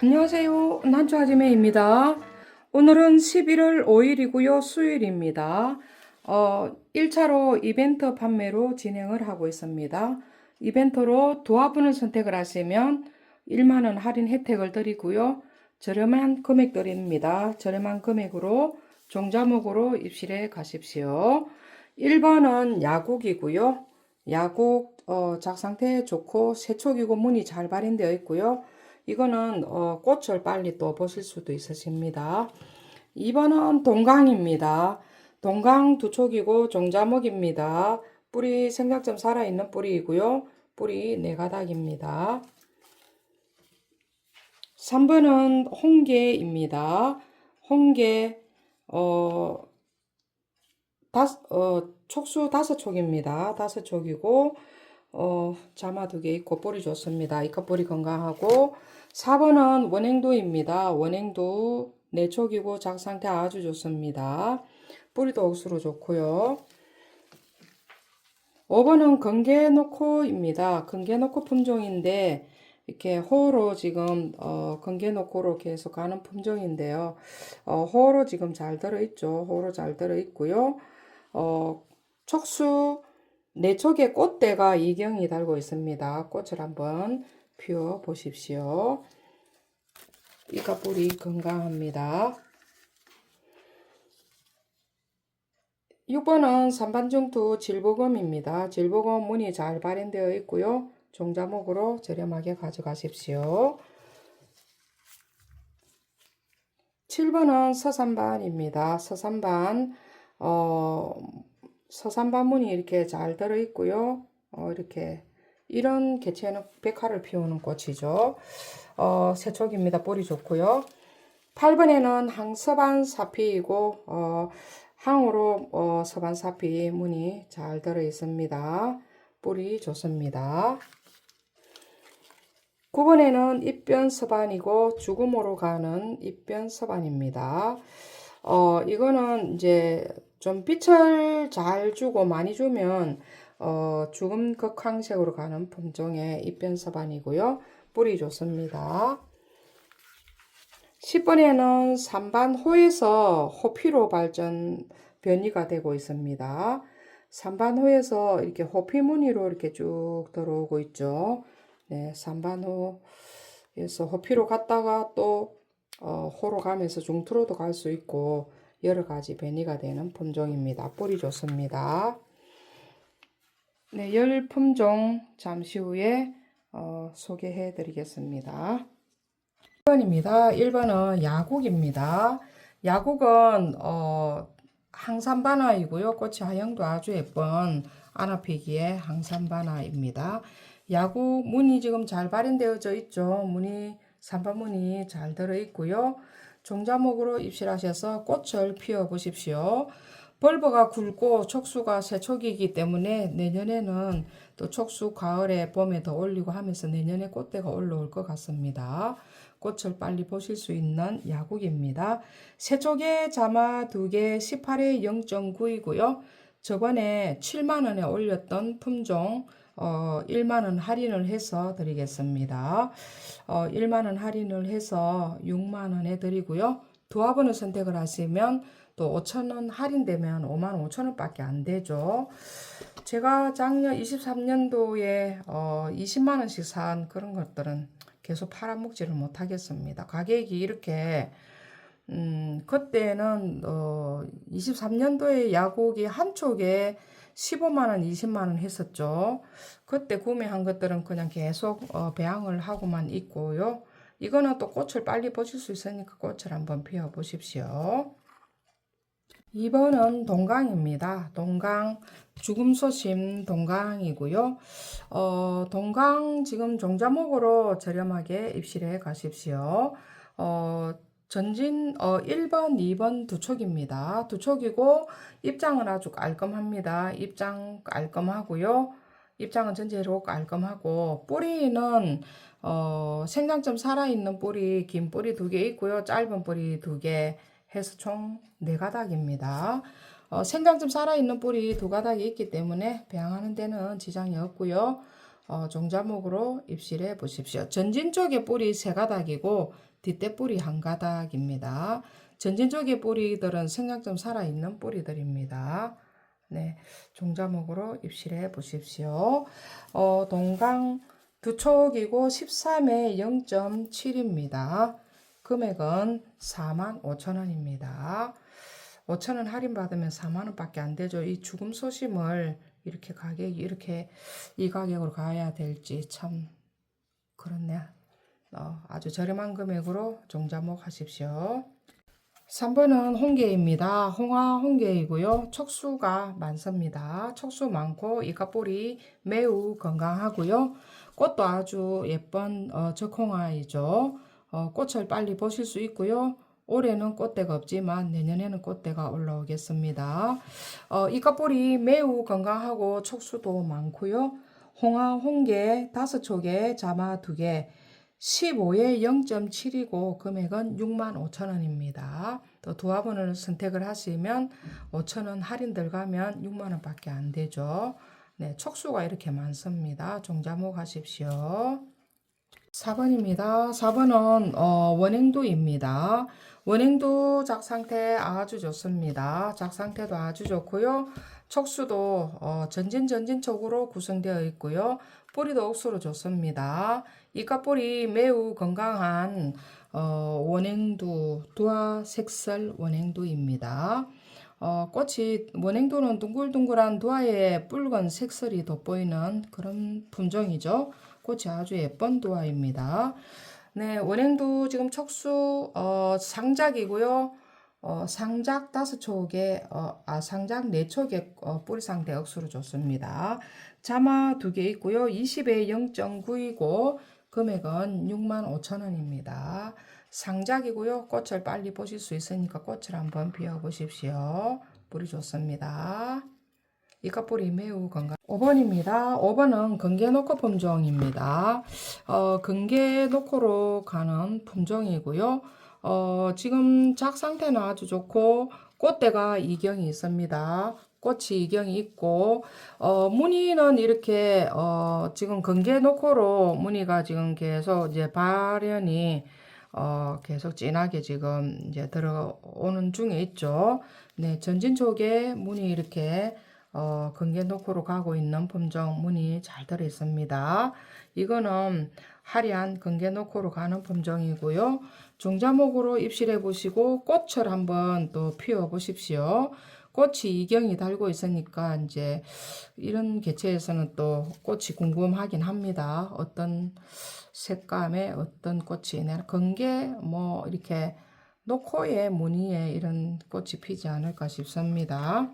안녕하세요. 난초아지매입니다. 오늘은 11월 5일이고요. 수요일입니다. 어, 1차로 이벤트 판매로 진행을 하고 있습니다. 이벤트로 두 화분을 선택을 하시면 1만원 할인 혜택을 드리고요. 저렴한 금액들입니다. 저렴한 금액으로 종자목으로 입실해 가십시오. 1번은 야국이고요. 야국 어, 작상태 좋고 세촉이고 문이 잘 발현되어 있고요. 이거는 어, 꽃을 빨리 또 보실 수도 있으십니다. 2번은 동강입니다. 동강 두 촉이고 종자목입니다. 뿌리 생각점 살아있는 뿌리이고요. 뿌리 네 가닥입니다. 3번은 홍게입니다. 홍게 어, 다섯, 어, 촉수 다섯 촉입니다. 다섯 촉이고 어, 자마 두 개 있고 뿌리 좋습니다. 이컷 뿌리 건강하고 4번은 원행두입니다. 원행두 네 촉이고 작 상태 아주 좋습니다. 뿌리도 억수로 좋고요. 5번은 건개노코입니다. 건개노코 품종인데 이렇게 호로 지금 어, 건개노코로 계속 가는 품종인데요. 어, 호로 지금 잘 들어있죠. 호로 잘 들어있고요. 어, 촉수 네 촉의 꽃대가 이경이 달고 있습니다. 꽃을 한번 피워 보십시오. 이가 뿌리 건강합니다. 6번은 산반중투 질보검입니다. 질보검 문이 잘 발현되어 있고요. 종자목으로 저렴하게 가져가십시오. 7번은 서산반입니다. 서산반, 어, 서산 반 문이 이렇게 잘 들어 있고요. 어, 이렇게 이런 개체는 백화를 피우는 꽃이죠. 어, 세촉입니다. 뿌리 좋고요. 8번에는 항서반 사피이고 어, 항으로 어, 서반 사피 문이 잘 들어 있습니다. 뿌리 좋습니다. 9번에는 입변 서반이고 죽음으로 가는 입변 서반입니다. 어, 이거는 이제 좀 빛을 잘 주고 많이 주면 어, 죽음 극황색으로 가는 품종의 입변 서반이고요. 뿌리 좋습니다. 10번에는 산반호에서 호피로 발전 변이가 되고 있습니다. 산반호에서 이렇게 호피 무늬로 이렇게 쭉 들어오고 있죠. 네, 산반호에서 호피로 갔다가 또 어, 호로 가면서 중투로도 갈 수 있고 여러 가지 변이가 되는 품종입니다. 뿌리 좋습니다. 네, 열 품종 잠시 후에 어, 소개해 드리겠습니다. 1번입니다. 1번은 야국입니다. 야국은 어, 항산바나이고요. 꽃이 하영도 아주 예쁜 아나피기의 항산바나입니다. 야구 문이 지금 잘 발현되어져 있죠. 문이 산반문이 잘 들어 있고요. 종자목으로 입실하셔서 꽃을 피워 보십시오. 벌버가 굵고 촉수가 세촉이기 때문에 내년에는 또 촉수 가을에 봄에 더 올리고 하면서 내년에 꽃대가 올라올 것 같습니다. 꽃을 빨리 보실 수 있는 야국입니다. 세촉의 자마 2개 18에 0.9이고요. 저번에 7만원에 올렸던 품종 어, 1만원 할인을 해서 드리겠습니다. 어, 1만원 할인을 해서 6만원에 드리고요. 두 화분을 선택을 하시면 또 5천원 할인되면 5만 5천원 밖에 안 되죠. 제가 작년 23년도에 어, 20만원씩 산 그런 것들은 계속 팔아먹지를 못하겠습니다. 가격이 이렇게 음, 그때는 어, 23년도에 야곡이 한 촉에 15만원, 20만원 했었죠. 그때 구매한 것들은 그냥 계속 어, 배양을 하고만 있고요. 이거는 또 꽃을 빨리 보실 수 있으니까 꽃을 한번 피워 보십시오. 2번은 동강입니다. 동강 죽음 소심 동강이고요. 어, 동강 지금 종자목으로 저렴하게 입실해 가십시오. 어, 전진 어, 1번, 2번 두 촉입니다. 두 촉이고 입장은 아주 깔끔합니다. 입장 깔끔하고요. 입장은 전체로 깔끔하고 뿌리는 어, 생장점 살아있는 뿌리, 긴 뿌리 두 개 있고요. 짧은 뿌리 두 개 해서 총 네 가닥입니다. 어, 생장점 살아있는 뿌리 두 가닥이 있기 때문에 배양하는 데는 지장이 없고요. 어, 종자목으로 입실해 보십시오. 전진 쪽에 뿌리 세 가닥이고 뒷대 뿌리 한 가닥입니다. 전진 쪽의 뿌리들은 좀 살아있는 뿌리들입니다. 네, 종자목으로 입실해 보십시오. 어, 동강 두 촉이고 13에 0.7입니다. 금액은 45,000원입니다. 5,000원 할인 받으면 4만원 밖에 안 되죠. 이 죽음 소심을 이렇게 가격이 이렇게 이 가격으로 가야 될지 참 그렇네. 어, 아주 저렴한 금액으로 종자목 하십시오. 3번은 홍게입니다. 홍화 홍게이고요. 촉수가 많습니다. 촉수 많고 이가뿌리 매우 건강하고요. 꽃도 아주 예쁜 어, 적홍화이죠. 어, 꽃을 빨리 보실 수 있고요. 올해는 꽃대가 없지만 내년에는 꽃대가 올라오겠습니다. 어, 이가뿌리 매우 건강하고 촉수도 많고요. 홍화 홍게 다섯 촉에 자마 두 개, 15에 0.7이고 금액은 65,000원입니다. 또 두화번을 선택을 하시면 5,000원 할인 들어가면 6만원 밖에 안 되죠. 네, 촉수가 이렇게 많습니다. 종자목 하십시오. 4번입니다. 4번은 어, 원행두입니다. 원행두 작 상태 아주 좋습니다. 작 상태도 아주 좋고요. 촉수도 어, 전진 전진 촉으로 구성되어 있고요. 뿌리도 억수로 좋습니다. 이까뿌리 매우 건강한 어, 원행두 두화 색설 원행두입니다. 어, 꽃이 원행두는 둥글둥글한 두화에 붉은 색설이 돋보이는 그런 품종이죠. 꽃이 아주 예쁜 두화입니다. 네, 원행두 지금 촉수 어, 상작이고요. 어, 상작 다섯 촉에 어, 아 상작 네 촉에 어, 뿌리 상태 억수로 좋습니다. 자마 두 개 있고요. 20에 0.9이고 금액은 65,000원입니다. 상작이고요. 꽃을 빨리 보실 수 있으니까 꽃을 한번 피워 보십시오. 뿌리 좋습니다. 이까뿌리 매우 건강. 5번입니다. 5번은 건개노코 품종입니다. 어, 건개노코로 가는 품종이고요. 어, 지금 작 상태는 아주 좋고 꽃대가 이경이 있습니다. 꽃이 이경이 있고 어, 무늬는 이렇게 어, 지금 건개노코로 무늬가 지금 계속 이제 발현이 어, 계속 진하게 지금 이제 들어오는 중에 있죠. 네, 전진 쪽에 무늬 이렇게 어, 건개노코로 가고 있는 품종 무늬 잘 들어 있습니다. 이거는 화려한 건개노코로 가는 품종이고요. 종자목으로 입실해 보시고 꽃을 한번 또 피워 보십시오. 꽃이 이경이 달고 있으니까 이제 이런 개체에서는 또 꽃이 궁금하긴 합니다. 어떤 색감의 어떤 꽃이 내 건개 뭐 이렇게 노코의 무늬에 이런 꽃이 피지 않을까 싶습니다.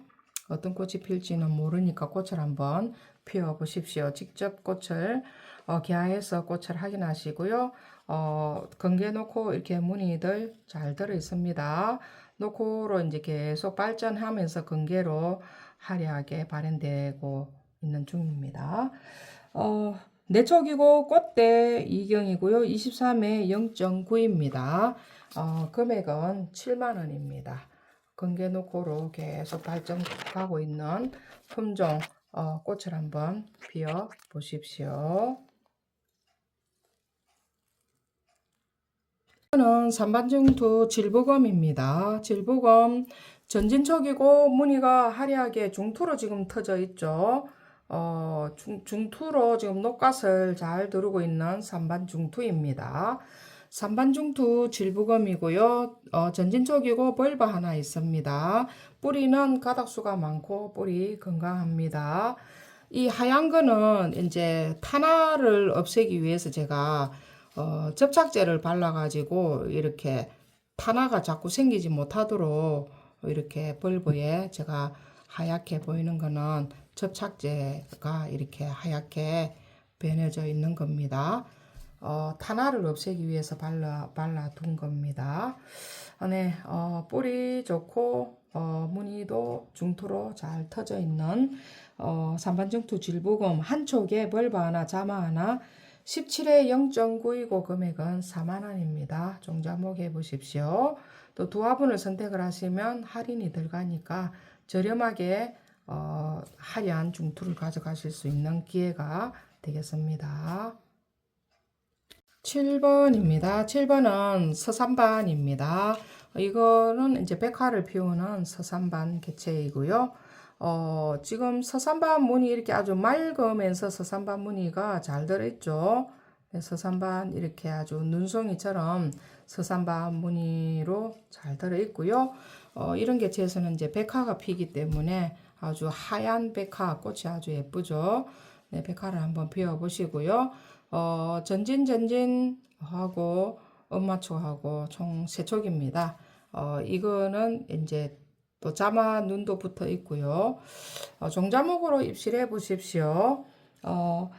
어떤 꽃이 필지는 모르니까 꽃을 한번 피워 보십시오. 직접 꽃을 어, 개화해서 꽃을 확인하시고요. 어, 건개 놓고 이렇게 무늬들 잘 들어 있습니다. 놓고로 이제 계속 발전하면서 건개로 화려하게 발현되고 있는 중입니다. 어, 내촉이고 꽃대 이경이고요. 23에 0.9입니다. 어, 금액은 7만원입니다. 건개노코로 계속 발전하고 있는 품종 어, 꽃을 한번 피워 보십시오. 이거 는 산반중투 질부검입니다. 질부검 전진척이고 무늬가 화려하게 중투로 지금 터져 있죠. 어, 중, 중투로 지금 녹갓을 잘 두르고 있는 산반중투입니다. 산반중투 질부검이고요. 어, 전진촉이고 벌바 하나 있습니다. 뿌리는 가닥수가 많고 뿌리 건강합니다. 이 하얀 거는 이제 탄화를 없애기 위해서 제가 어, 접착제를 발라가지고 이렇게 탄화가 자꾸 생기지 못하도록 이렇게 벌브에 제가 하얗게 보이는 거는 접착제가 이렇게 하얗게 변해져 있는 겁니다. 어, 탄화를 없애기 위해서 발라, 발라둔 겁니다. 네, 어, 뿌리 좋고, 어, 무늬도 중투로 잘 터져 있는, 어, 산반중투 질부금 한 촉에 벌바 하나, 자마 하나, 17에 0.9이고 금액은 4만원입니다. 종자목 해보십시오. 또두 화분을 선택을 하시면 할인이 들어가니까 저렴하게 어, 화려한 중투를 가져가실 수 있는 기회가 되겠습니다. 7번입니다. 7번은 서산반입니다. 이거는 이제 백화를 피우는 서산반 개체이고요. 어, 지금 서산반 무늬 이렇게 아주 맑으면서 서산반 무늬가 잘 들어있죠. 네, 서산반 이렇게 아주 눈송이처럼 서산반 무늬로 잘 들어있고요. 어, 이런 개체에서는 이제 백화가 피기 때문에 아주 하얀 백화 꽃이 아주 예쁘죠. 네, 백화를 한번 피워 보시고요. 어, 전진 전진 하고 엄마초하고 총 세 촉입니다. 어, 이거는 이제 또 자마 눈도 붙어 있고요. 어, 종자목으로 입실해 보십시오. 어,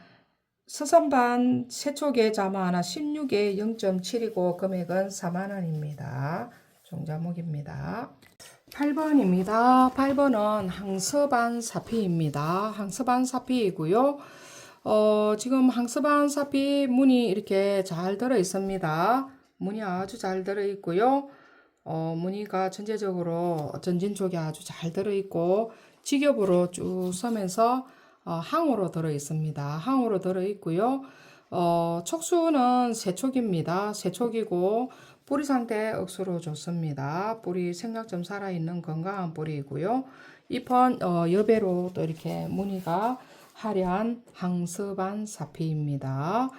서선반 세 촉에 자마 하나 16에 0.7이고 금액은 4만 원입니다. 종자목입니다. 8번입니다. 8번은 항서반 사피입니다. 항서반 사피이고요. 어, 지금 항서반 사피 문이 이렇게 잘 들어 있습니다. 문이 아주 잘 들어 있고요. 어, 무늬가 전체적으로 전진 쪽에 아주 잘 들어 있고 직엽으로 쭉 서면서 어, 항으로 들어 있습니다. 항으로 들어 있고요. 어, 촉수는 세촉입니다. 세촉이고 뿌리 상태 억수로 좋습니다. 뿌리 생각좀 살아있는 건강한 뿌리이고요. 잎은 어, 여배로 또 이렇게 무늬가 화려한 항서반 사피입니다.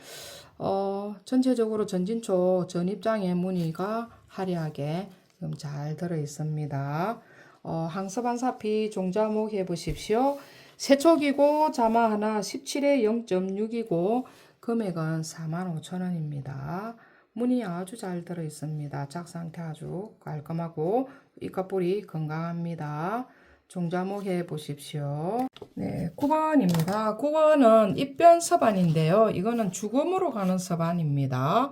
어, 전체적으로 전진초 전입장의 무늬가 화려하게 잘 들어 있습니다. 어, 항서반 사피 종자목 해 보십시오. 세촉이고 자마 하나 17에 0.6이고 금액은 45,000원입니다. 무늬 아주 잘 들어 있습니다. 작 상태 아주 깔끔하고 이까뿌리 건강합니다. 종자목 해 보십시오. 네, 9번입니다. 9번은 입변 서반인데요. 이거는 죽음으로 가는 서반입니다.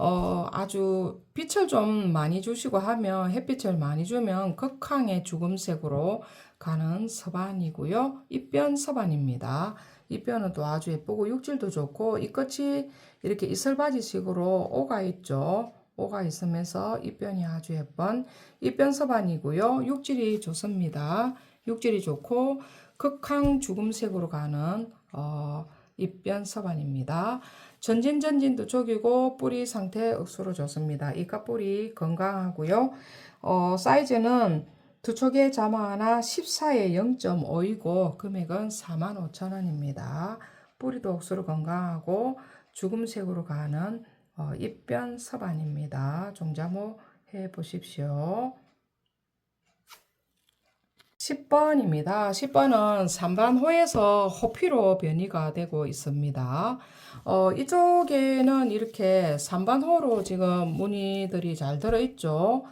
어, 아주 빛을 좀 많이 주시고 하면 햇빛을 많이 주면 극항의 죽음색으로 가는 서반이고요. 입변 서반입니다. 입변은 또 아주 예쁘고 육질도 좋고 이 끝이 이렇게 이슬바지식으로 오가 있죠. 오가 있으면서 입변이 아주 예쁜 입변 서반이고요. 육질이 좋습니다. 육질이 좋고 극항 죽음색으로 가는 어, 입변 서반입니다. 전진 전진도 쪽이고 뿌리 상태 억수로 좋습니다. 이까 뿌리 건강하고요. 어, 사이즈는 두 촉의 자마 하나 14에 0.5이고 금액은 45,000원입니다. 뿌리도 억수로 건강하고 죽음색으로 가는 어, 입변 서반입니다. 종자모 해 보십시오. 10번입니다. 10번은 산반호에서 호피로 변이가 되고 있습니다. 어, 이쪽에는 이렇게 산반호로 지금 무늬들이 잘 들어있죠.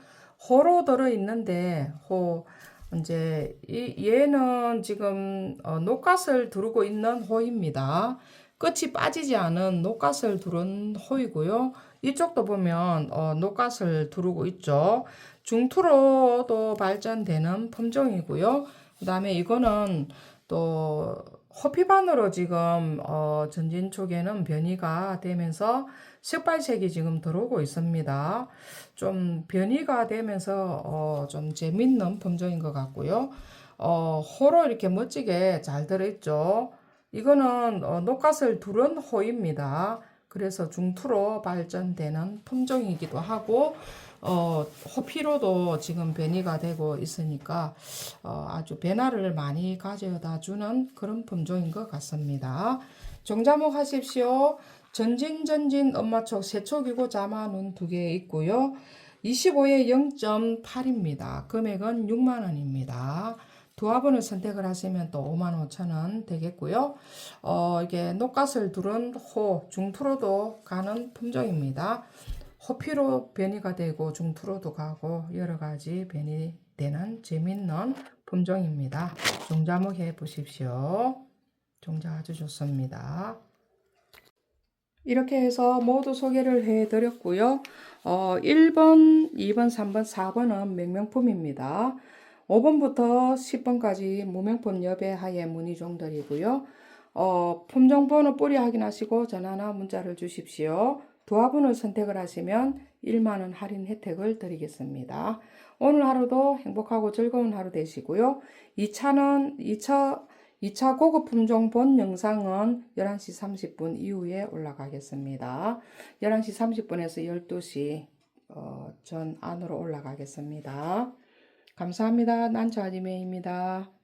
호로 들어있는데, 호, 이제, 이, 얘는 지금, 어, 녹갓을 두르고 있는 호입니다. 끝이 빠지지 않은 녹갓을 두른 호이고요. 이쪽도 보면, 어, 녹갓을 두르고 있죠. 중투로도 발전되는 품종이고요. 그 다음에 이거는 또 호피반으로 지금 어, 전진 쪽에는 변이가 되면서 색발색이 지금 들어오고 있습니다. 좀 변이가 되면서 어, 좀 재밌는 품종인 것 같고요. 어, 호로 이렇게 멋지게 잘 들어있죠. 이거는 어, 녹갓을 두른 호입니다. 그래서 중투로 발전되는 품종이기도 하고 어, 호피로도 지금 변이가 되고 있으니까 어, 아주 변화를 많이 가져다 주는 그런 품종인 것 같습니다. 정자목 하십시오. 전진 전진 엄마촉 세촉이고 자마는 두개 있고요. 25에 0.8입니다. 금액은 6만 원입니다. 두 화분을 선택을 하시면 또 5만 5천 원 되겠고요. 어, 이게 녹갓을 두른 호 중투로도 가는 품종입니다. 호피로 변이가 되고 중투로도 가고 여러 가지 변이 되는 재밌는 품종입니다. 종자목 해 보십시오. 종자 아주 좋습니다. 이렇게 해서 모두 소개를 해 드렸고요. 어, 1번, 2번, 3번, 4번은 맹명품입니다. 5번부터 10번까지 무명품 여배하에 문의종들이고요. 어, 품종 번호 뿌리 확인하시고 전화나 문자를 주십시오. 도화분을 선택을 하시면 1만원 할인 혜택을 드리겠습니다. 오늘 하루도 행복하고 즐거운 하루 되시고요. 2차는 2차 2차 고급 품종 본 영상은 11시 30분 이후에 올라가겠습니다. 11시 30분에서 12시 어, 전 안으로 올라가겠습니다. 감사합니다. 난자님의입니다.